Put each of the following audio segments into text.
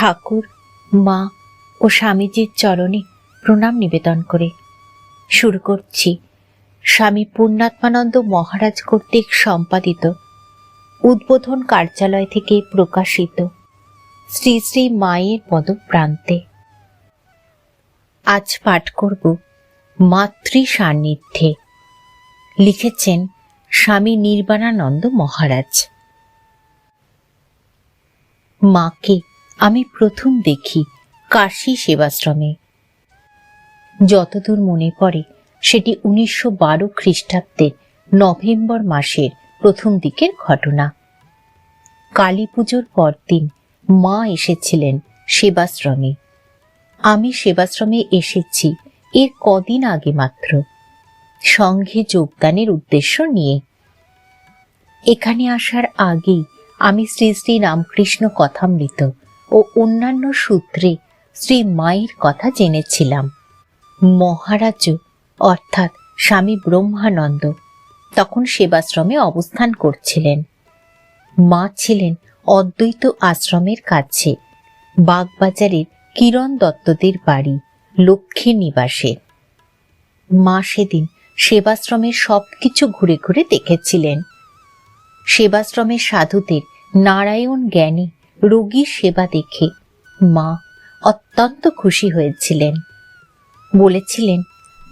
ঠাকুর, মা ও স্বামীজির চরণে প্রণাম নিবেদন করে। শুরু করছি। স্বামী পূর্ণাত্মানন্দ মহারাজ কর্তৃক সম্পাদিত উদ্বোধন কার্যালয় থেকে প্রকাশিত শ্রী শ্রী মায়ের পদপ্রান্তে। আজ পাঠ করব মাতৃ সান্নিধ্যে লিখেছেন স্বামী নির্বাণানন্দ মহারাজ। মাকে আমি প্রথম দেখি কাশি সেবাশ্রমে। যতদূর মনে পড়ে, সেটি উনিশশো বারো খ্রিস্টাব্দের নভেম্বর মাসের প্রথম দিকের ঘটনা। কালী পুজোর পরদিন মা এসেছিলেন সেবাশ্রমে। আমি সেবাশ্রমে এসেছি এর কদিন আগে মাত্র। সঙ্ঘে যোগদানের উদ্দেশ্য নিয়ে। এখানে আসার আগেই আমি শ্রী শ্রী রামকৃষ্ণ কথামৃত ও অন্যান্য সূত্রে শ্রী মায়ের কথা জেনেছিলাম। মহারাজ, অর্থাৎ স্বামী ব্রহ্মানন্দ, তখন সেবাশ্রমে অবস্থান করছিলেন। মা ছিলেন অদ্বৈত আশ্রমের কাছে, বাগবাজারের কিরণ দত্তদের বাড়ি, লক্ষ্মী নিবাসে। মা সেদিন সেবাশ্রমের সবকিছু ঘুরে ঘুরে দেখেছিলেন। সেবাশ্রমের সাধুদের নারায়ণ জ্ঞানী রোগীর সেবা দেখে মা অত্যন্ত খুশি হয়েছিলেন। বলেছিলেন,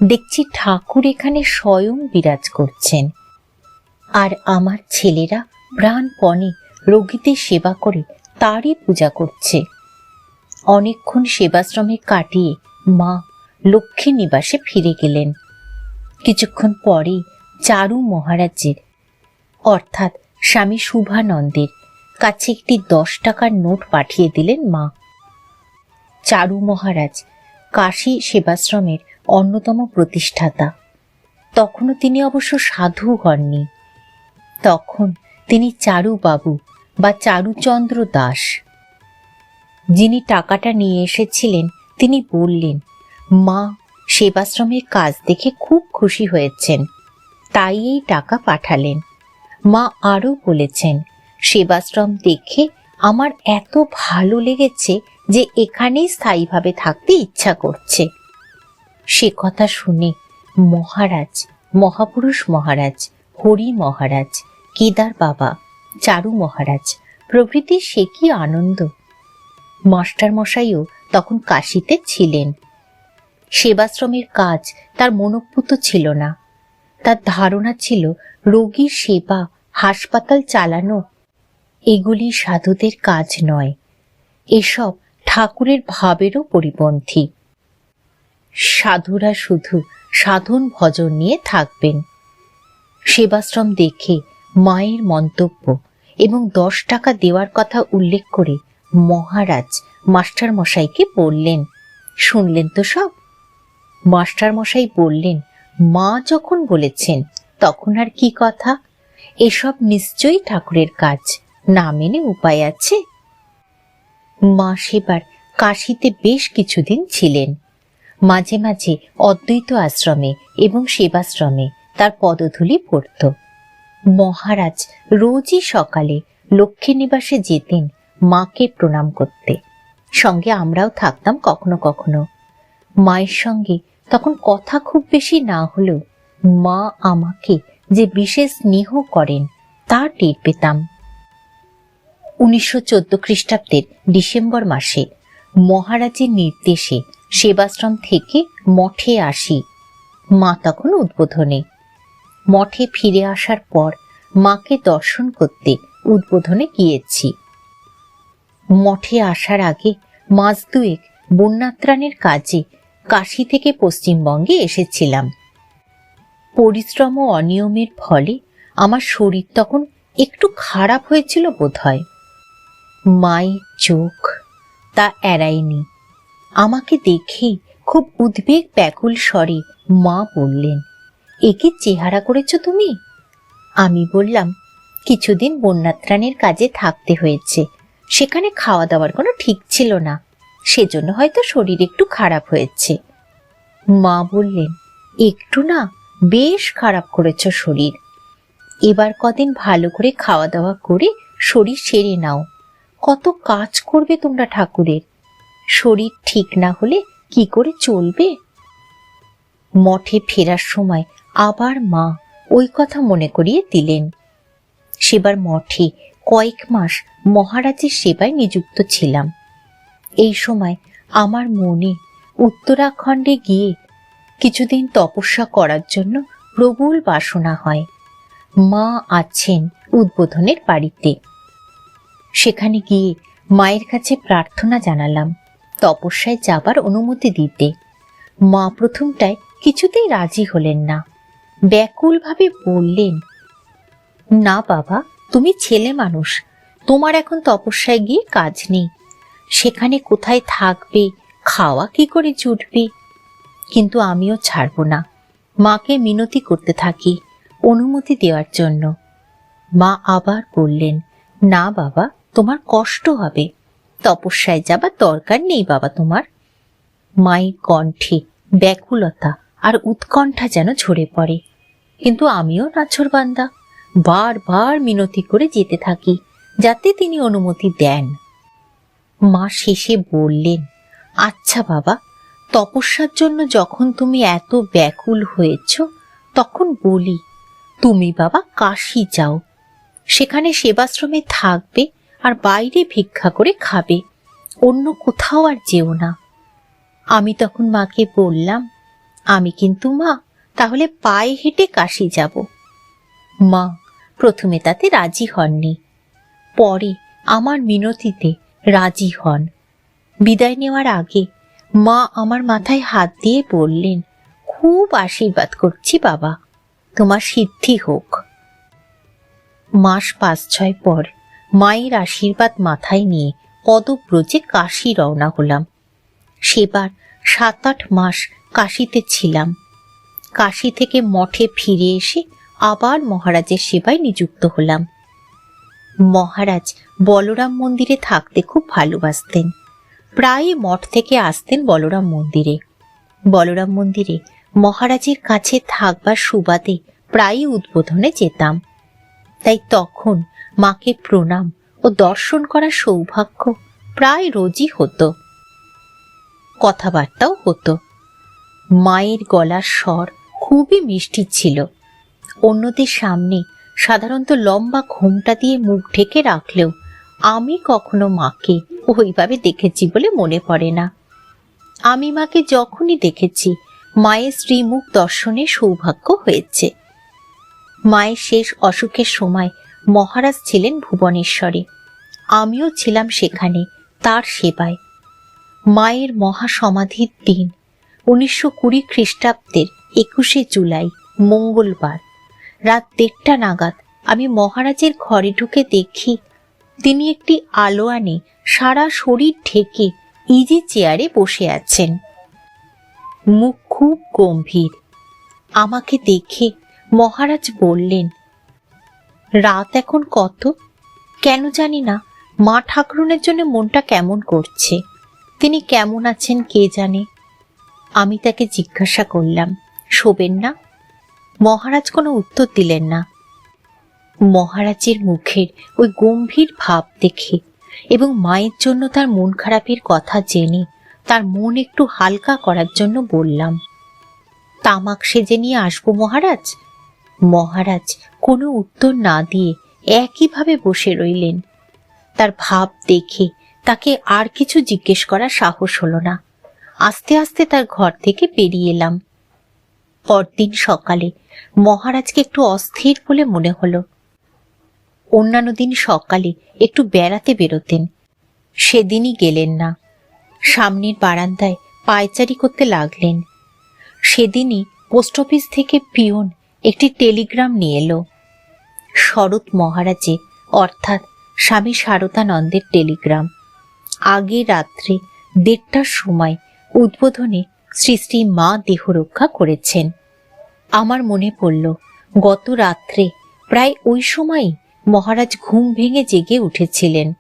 দেখছি ঠাকুর এখানে স্বয়ং বিরাজ করছেন। আর আমার ছেলেরা প্রাণপণে রোগীদের সেবা করে তারই পূজা করছে। অনেকক্ষণ সেবাশ্রমে কাটিয়ে মা লক্ষ্মী নিবাসে ফিরে গেলেন। কিছুক্ষণ পরেই চারু মহারাজের, অর্থাৎ স্বামী শুভানন্দের কাছে একটি দশ টাকার নোট পাঠিয়ে দিলেন মা। চারু মহারাজ, কাশী সেবাশ্রমের অন্যতম প্রতিষ্ঠাতা। তখনও তিনি অবশ্য সাধু হননি তখন তিনি চারু বাবু বা চারুচন্দ্র দাস। যিনি টাকাটা নিয়ে এসেছিলেন, তিনি বললেন, মা, সেবাশ্রমের কাজ দেখে খুব খুশি হয়েছেন। তাই এই টাকা পাঠালেন। মা আরও বলেছেন সেবাশ্রম দেখে আমার এত ভালো লেগেছে যে এখানেই স্থায়ীভাবে থাকতে ইচ্ছা করছে। সে কথা শুনে মহারাজ, মহাপুরুষ মহারাজ, হরি মহারাজ, কেদার বাবা, চারু মহারাজ, প্রভৃতি সে কি আনন্দ। মাস্টার মশাইও তখন কাশিতে ছিলেন। সেবাশ্রমের কাজ তার মনোপুত ছিল না। তার ধারণা ছিল, রোগীর সেবা, হাসপাতাল চালানো এগুলি সাধুদের কাজ নয়। এসব ঠাকুরের ভাবেরও পরিপন্থী। সাধুরা শুধু সাধন ভজন নিয়ে থাকবেন। সেবাশ্রম দেখে মায়ের মন্তব্য এবং দশ টাকা দেওয়ার কথা উল্লেখ করে মহারাজ মাস্টার মশাইকে বললেন, শুনলেন তো সব? মাস্টার মশাই বললেন, মা যখন বলেছেন, তখন আর কি কথা? এসব নিশ্চয়ই ঠাকুরের কাজ। না মেনে উপায় আছে। মা সেবার কাশিতে বেশ কিছুদিন ছিলেন। মাঝে মাঝে অদ্বৈত আশ্রমে এবং সেবাশ্রমে তার পদধূলি পড়ত। মহারাজ রোজই সকালে লক্ষ্মী নিবাসে যেতেন মাকে প্রণাম করতে। সঙ্গে আমরাও থাকতাম কখনো কখনো। মায়ের সঙ্গে তখন কথা খুব বেশি না হলেও মা আমাকে যে বিশেষ স্নেহ করেন, তা টের পেতাম। উনিশশো চোদ্দ খ্রিস্টাব্দের ডিসেম্বর মাসে মহারাজের নির্দেশে সেবাশ্রম থেকে মঠে আসি। মা তখন উদ্বোধনে। মঠে ফিরে আসার পর মাকে দর্শন করতে উদ্বোধনে গিয়েছি। মঠে আসার আগে মাস দুয়েক বন্যাত্রাণের কাজে কাশি থেকে পশ্চিমবঙ্গে এসেছিলাম। পরিশ্রম ও অনিয়মের ফলে আমার শরীর তখন একটু খারাপ হয়েছিল বোধহয়। মায়ের চোখ, তা এড়ায়নি। আমাকে দেখেই খুব উদ্বেগ ব্যাকুল স্বরে মা বললেন, একে চেহারা করেছ তুমি? আমি বললাম, কিছুদিন বন্যাত্রাণের কাজে থাকতে হয়েছে। সেখানে খাওয়া দাওয়ার কোনো ঠিক ছিল না। সেজন্য হয়তো শরীর একটু খারাপ হয়েছে। মা বললেন, একটু না, বেশ খারাপ করেছ শরীর। এবার কদিন ভালো করে খাওয়া দাওয়া করে শরীর সেরে নাও। কত কাজ করবে তোমরা ঠাকুরের? শরীর ঠিক না হলে কি করে চলবে? মঠে ফেরার সময় আবার মা ওই কথা মনে করিয়ে দিলেন। সেবার মঠে কয়েক মাস মহারাজের সেবায় নিযুক্ত ছিলাম। এই সময় আমার মনে উত্তরাখণ্ডে গিয়ে কিছুদিন তপস্যা করার জন্য প্রবল বাসনা হয়। মা আছেন উদ্বোধনের বাড়িতে। সেখানে গিয়ে মায়ের কাছে প্রার্থনা জানালাম। তপস্যায় যাবার অনুমতি দিতে। মা প্রথমটায় কিছুতেই রাজি হলেন না। ব্যাকুলভাবে বললেন, না বাবা, তুমি ছেলে মানুষ। তোমার এখন তপস্যায় গিয়ে কাজ নেই। সেখানে কোথায় থাকবে, খাওয়া কি করে জুটবে? কিন্তু আমিও ছাড়ব না। মাকে মিনতি করতে থাকি, অনুমতি দেওয়ার জন্য। মা আবার বললেন, না বাবা তোমার কষ্ট হবে। তপস্যায় যাবার দরকার নেই বাবা তোমার। মায়ের কণ্ঠে ব্যাকুলতা আর উৎকণ্ঠা যেন ঝরে পড়ে। কিন্তু আমিও নাছরবান্দা। বারবার মিনতি করে যেতে থাকি, যাতে তিনি অনুমতি দেন। মা শেষে বললেন আচ্ছা বাবা, তপস্যার জন্য যখন তুমি এত ব্যাকুল হয়েছ, তখন বলি, তুমি বাবা কাশি যাও। সেখানে সেবাশ্রমে থাকবে আর বাইরে ভিক্ষা করে খাবে। অন্য কোথাও আর যেও না। আমি তখন মাকে বললাম, আমি কিন্তু মা, তাহলে পায়ে হেঁটে কাশি যাব। মা প্রথমে তাতে রাজি হননি। পরে আমার মিনতিতে রাজি হন। বিদায় নেওয়ার আগে মা আমার মাথায় হাত দিয়ে বললেন, খুব আশীর্বাদ করছি বাবা। তোমার সিদ্ধি হোক। মাস পাঁচ ছয় পর মায়ের আশীর্বাদ মাথায় নিয়ে পদব্রজে কাশি রওনা হলাম। সেবার সাত আট মাস কাশিতে ছিলাম। কাশি থেকে মঠে ফিরে এসে আবার মহারাজের সেবায় নিযুক্ত হলাম। মহারাজ বলরাম মন্দিরে থাকতে খুব ভালোবাসতেন। প্রায় মঠ থেকে আসতেন বলরাম মন্দিরে। বলরাম মন্দিরে মহারাজের কাছে থাকবার সুবাদে প্রায়ই উদ্বোধনে যেতাম। তাই তখন মাকে প্রণাম ও দর্শন করার সৌভাগ্য প্রায় রোজই হতো। কথাবার্তাও হতো। মায়ের গলার স্বর খুবই মিষ্টি ছিল। অন্যদের সামনে সাধারণত লম্বা ঘোমটা দিয়ে মুখ ঢেকে রাখলেও আমি কখনো মাকে ওইভাবে দেখেছি বলে মনে পড়ে না। আমি মাকে যখনই দেখেছি, মায়ের শ্রীমুখ দর্শনে সৌভাগ্য হয়েছে। মায়ের শেষ অসুখের সময় মহারাজ ছিলেন ভুবনেশ্বরে। আমিও ছিলাম সেখানে, তার সেবায়। মায়ের মহাসমাধির দিন, উনিশশো কুড়ি খ্রিস্টাব্দের একুশে জুলাই, মঙ্গলবার। রাত দেড়টা নাগাদ আমি মহারাজের ঘরে ঢুকে দেখি, তিনি একটি আলোয়ানে সারা শরীর ঢেকে ইজি চেয়ারে বসে আছেন। মুখ খুব গম্ভীর। আমাকে দেখে মহারাজ বললেন রাত এখন কত? কেন জানি না। মা ঠাকুরনের জন্য মনটা কেমন করছে? তিনি কেমন আছেন কে জানে? আমি তাকে জিজ্ঞাসা করলাম, শোবেন না? মহারাজ কোনো উত্তর দিলেন না। মহারাজের মুখের ওই গম্ভীর ভাব দেখে এবং মায়ের জন্য তার মন খারাপের কথা জেনে তার মন একটু হালকা করার জন্য বললাম, তামাক সেজে নিয়ে আসব মহারাজ? মহারাজ কোনো উত্তর না দিয়ে একইভাবে বসে রইলেন। তার ভাব দেখে তাকে আর কিছু জিজ্ঞেস করার সাহস হলো না। আস্তে আস্তে তার ঘর থেকে বেরিয়ে এলাম। পরদিন সকালে মহারাজকে একটু অস্থির বলে মনে হলো। অন্যান্য দিন সকালে একটু বেড়াতে বেরোতেন। সেদিনই গেলেন না। সামনের বারান্দায় পায়চারি করতে লাগলেন। সেদিনই পোস্ট অফিস থেকে পিয়ন একটি টেলিগ্রাম নিয়ে এলো। শরৎ মহারাজে, অর্থাৎ স্বামী শারদানন্দের টেলিগ্রাম। আগে রাত্রে দেড়টার সময় উদ্বোধনে শ্রী মা দেহ রক্ষা করেছেন। আমার মনে পড়ল, গত রাত্রে প্রায় ওই সময়ই মহারাজ ঘুম ভেঙে জেগে উঠেছিলেন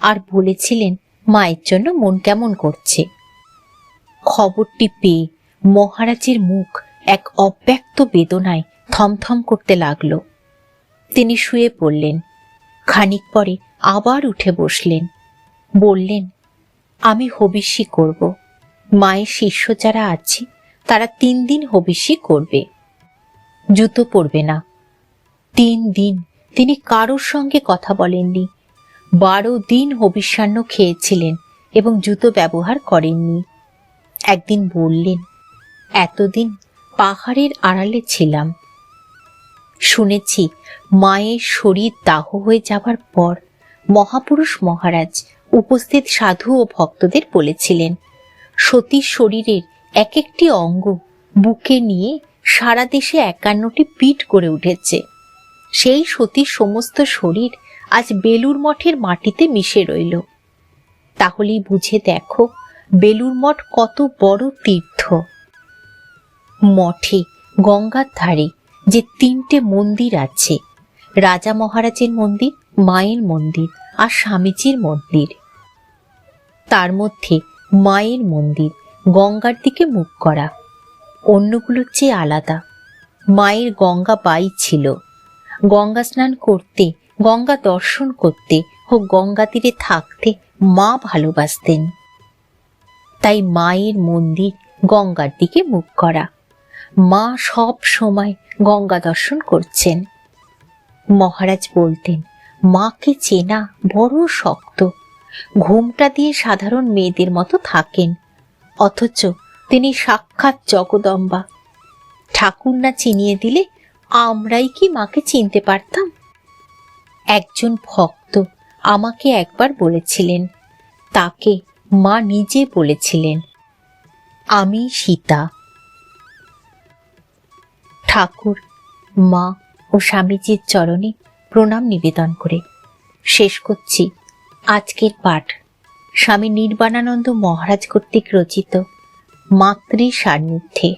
আর বলেছিলেন, মায়ের জন্য মন কেমন করছে? খবরটি পেয়ে মহারাজের মুখ এক অব্যক্ত বেদনায় থমথম করতে লাগল। তিনি শুয়ে পড়লেন। খানিক পরে আবার উঠে বসলেন। বললেন, আমি হবিষ্যি করব। মায়ের শিষ্য যারা আছে, তারা তিন দিন হবিষ্যি করবে। জুতো পরবে না। তিন দিন তিনি কারোর সঙ্গে কথা বলেননি। বারো দিন হবিষ্যান্ন খেয়েছিলেন এবং জুতো ব্যবহার করেননি। একদিন বললেন, এতদিন পাহাড়ের আড়ালে ছিলাম। শুনেছি, মায়ের শরীর দাহ হয়ে যাবার পর মহাপুরুষ মহারাজ উপস্থিত সাধু ও ভক্তদের বলেছিলেন, সতীর শরীরের এক একটি অঙ্গ বুকে নিয়ে সারা দেশে একান্নটি পিঠ করে উঠেছে। সেই সতীর সমস্ত শরীর আজ বেলুর মঠের মাটিতে মিশে রইল। তাহলেই বুঝে দেখো বেলুর মঠ কত বড় তীর্থ। মঠে গঙ্গার ধারে যে তিনটে মন্দির আছে। রাজা মহারাজের মন্দির, মায়ের মন্দির আর স্বামীজির মন্দির। তার মধ্যে মায়ের মন্দির, গঙ্গার দিকে মুখ করা। অন্যগুলোর চেয়ে আলাদা। মায়ের গঙ্গা বাই ছিল। গঙ্গা স্নান করতে, গঙ্গা দর্শন করতে ও গঙ্গা তীরে থাকতে মা ভালোবাসতেন। তাই মায়ের মন্দির গঙ্গার দিকে মুখ করা। মা সব সময় গঙ্গা দর্শন করছেন। মহারাজ বলতেন, মাকে চেনা বড় শক্ত। ঘুমটা দিয়ে সাধারণ মেয়েদের মতো থাকেন। অথচ তিনি সাক্ষাৎ জগদম্বা। ঠাকুর না চিনিয়ে দিলে আমরাই কি মাকে চিনতে পারতাম? একজন ভক্ত আমাকে একবার বলেছিলেন, তাকে মা নিজে বলেছিলেন, আমি সীতা। ঠাকুর, মা ও স্বামীজির চরণে প্রণাম নিবেদন করে। শেষ করছি আজকের পাঠ। স্বামী নির্বাণানন্দ মহারাজ কর্তৃক রচিত মাতৃ সান্নিধ্যে